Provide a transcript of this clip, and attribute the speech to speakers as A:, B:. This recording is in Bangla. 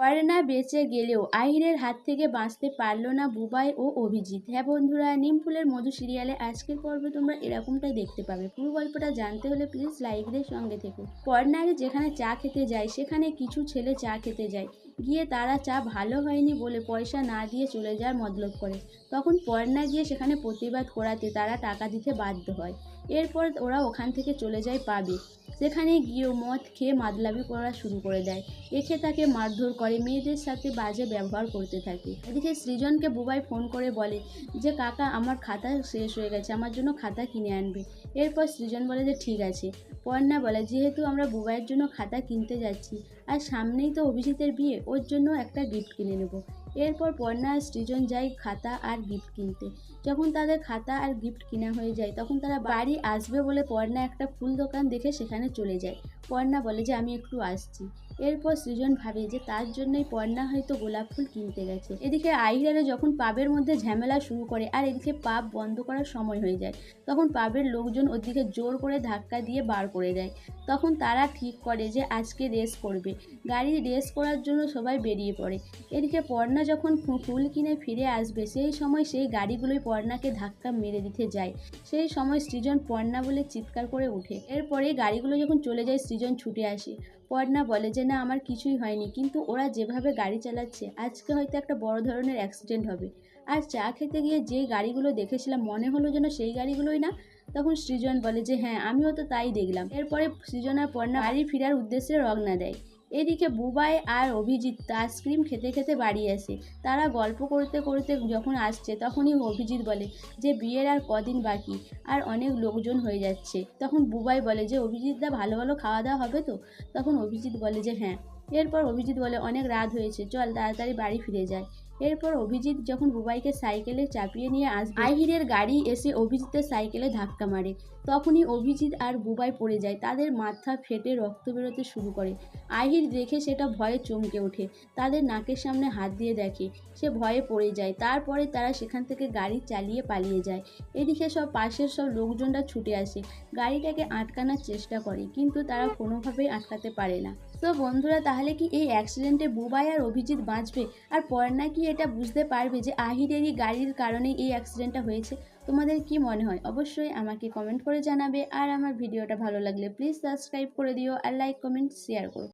A: পর্ণা বেঁচে গেলেও আহিরের হাত থেকে বাঁচতে পারল না বুবাই ও অভিজিৎ। হ্যাঁ বন্ধুরা নিমফুলের মধু সিরিয়ালে আজকের পর্বে তোমরা এরকমটাই দেখতে পাবে। পুরো গল্পটা জানতে হলে প্লিজ লাইভের সঙ্গে থেকো। পর্ণারে যেখানে চা খেতে যায়, সেখানে কিছু ছেলে চা খেতে যায়। গিয়ে তারা চা ভালো হয়নি বলে পয়সা না দিয়ে চলে যাওয়ার মতলব করে। তখন পর্ণা গিয়ে সেখানে প্রতিবাদ করাতে তারা টাকা দিতে বাধ্য হয়। এরপর ওরা ওখান থেকে চলে যায় পাবে। সেখানে গিয়েও মদ খেয়ে মাদলামি করা শুরু করে দেয়। একে তাকে মারধর করে, মেয়েদের সাথে বাজে ব্যবহার করতে থাকে। এদিকে সৃজনকে বুবাই ফোন করে বলে যে, কাকা, আমার খাতা শেষ হয়ে গেছে, আমার জন্য খাতা কিনে আনবে। এরপর সৃজন বলে যে, ঠিক আছে। পর্ণা বলে, যেহেতু আমরা বুবাইয়ের জন্য খাতা কিনতে যাচ্ছি, আর সামনেই তো অভিজিতের বিয়ে, ওর জন্য একটা গিফট কিনে নেব। এরপর পর্ণা আর সৃজন যায় খাতা আর গিফট কিনতে। যখন তাদের খাতা আর গিফট কেনা হয়ে যায়, তখন তারা বাড়ি আসবে বলে পর্ণা একটা ফুল দোকান দেখে সেখানে চলে যায়। পর্ণা বলে যে, আমি একটু আসছি। এরপর সৃজন ভাবে যে তার জন্যই পর্ণা হয়তো গোলাপ ফুল কিনতে গেছে। এদিকে আইরারে যখন পাবের মধ্যে ঝামেলা শুরু করে আর এদিকে পাপ বন্ধ করার সময় হয়ে যায়, তখন পাবের লোকজন ওদিকে জোর করে ধাক্কা দিয়ে বার করে দেয়। তখন তারা ঠিক করে যে আজকে রেস করবে। গাড়ি রেস করার জন্য সবাই বেরিয়ে পড়ে। এদিকে পর্ণা যখন ফুল কিনে ফিরে আসবে, সেই সময় সেই গাড়িগুলোই পর্ণাকে ধাক্কা মেরে দিতে যায়। সেই সময় সৃজন পর্ণা বলে চিৎকার করে ওঠে। এরপরে গাড়িগুলো যখন চলে যায়, সৃজন ছুটে আসে। পর্ণা বলে যে, না, আমার কিছুই হয়নি। কিন্তু ওরা যেভাবে গাড়ি চালাচ্ছে, আজকে হয়তো একটা বড় ধরনের অ্যাক্সিডেন্ট হবে। আর চা খেতে গিয়ে যে গাড়িগুলো দেখেছিলাম, মনে হলো যেন সেই গাড়িগুলোই না? তখন সৃজন বলে যে হ্যাঁ আমিও তো তাই দেখলাম। এরপরে সৃজন আর পর্ণা বাড়ি ফেরার উদ্দেশ্যে রওনা দেয়। এদিকে বুবাই আর অভিজিৎ আইসক্রিম খেতে খেতে বাড়ি আসে। তারা গল্প করতে করতে যখন আসছে, তখনই অভিজিৎ বলে যে, বিয়ের আর কদিন বাকি আর অনেক লোকজন হয়ে যাচ্ছে। তখন বুবাই বলে যে অভিজিৎদা ভালো ভালো খাওয়া দাওয়া হবে তো? তখন অভিজিৎ বলে যে হ্যাঁ। এরপর অভিজিৎ বলে, অনেক রাত হয়েছে, চল তাড়াতাড়ি বাড়ি ফিরে যায় এরপর অভিজিৎ যখন বুবাইকে সাইকেলে চাপিয়ে নিয়ে আসবে, আহিরের গাড়ি এসে অভিজিতের সাইকেলে ধাক্কা মারে। তখনই অভিজিৎ আর বুবাই পড়ে যায়, তাদের মাথা ফেটে রক্ত বেরোতে শুরু করে। আহির দেখে সেটা ভয়ে চমকে ওঠে, তাদের নাকের সামনে হাত দিয়ে দেখে। সে ভয়ে পড়ে যায়, তারপরে তারা সেখান থেকে গাড়ি চালিয়ে পালিয়ে যায়। এদিকে সব পাশের সব লোকজনরা ছুটে আসে, গাড়িটাকে আটকানোর চেষ্টা করে, কিন্তু তারা কোনোভাবেই আটকাতে পারে না। তো বন্ধুরা, তাহলে কি এই অ্যাক্সিডেন্টে বুবাই আর অভিজিৎ বাঁচবে? আর পর্ণা কি এটা বুঝতে পারবে যে আহিরেরই গাড়ির কারণে এই অ্যাক্সিডেন্টটা হয়েছে। তোমাদের কি মনে হয়? অবশ্যই আমাকে কমেন্ট করে জানাবে। আর আমার ভিডিওটা ভালো লাগলে প্লিজ সাবস্ক্রাইব করে দিও। আর লাইক কমেন্ট শেয়ার করো।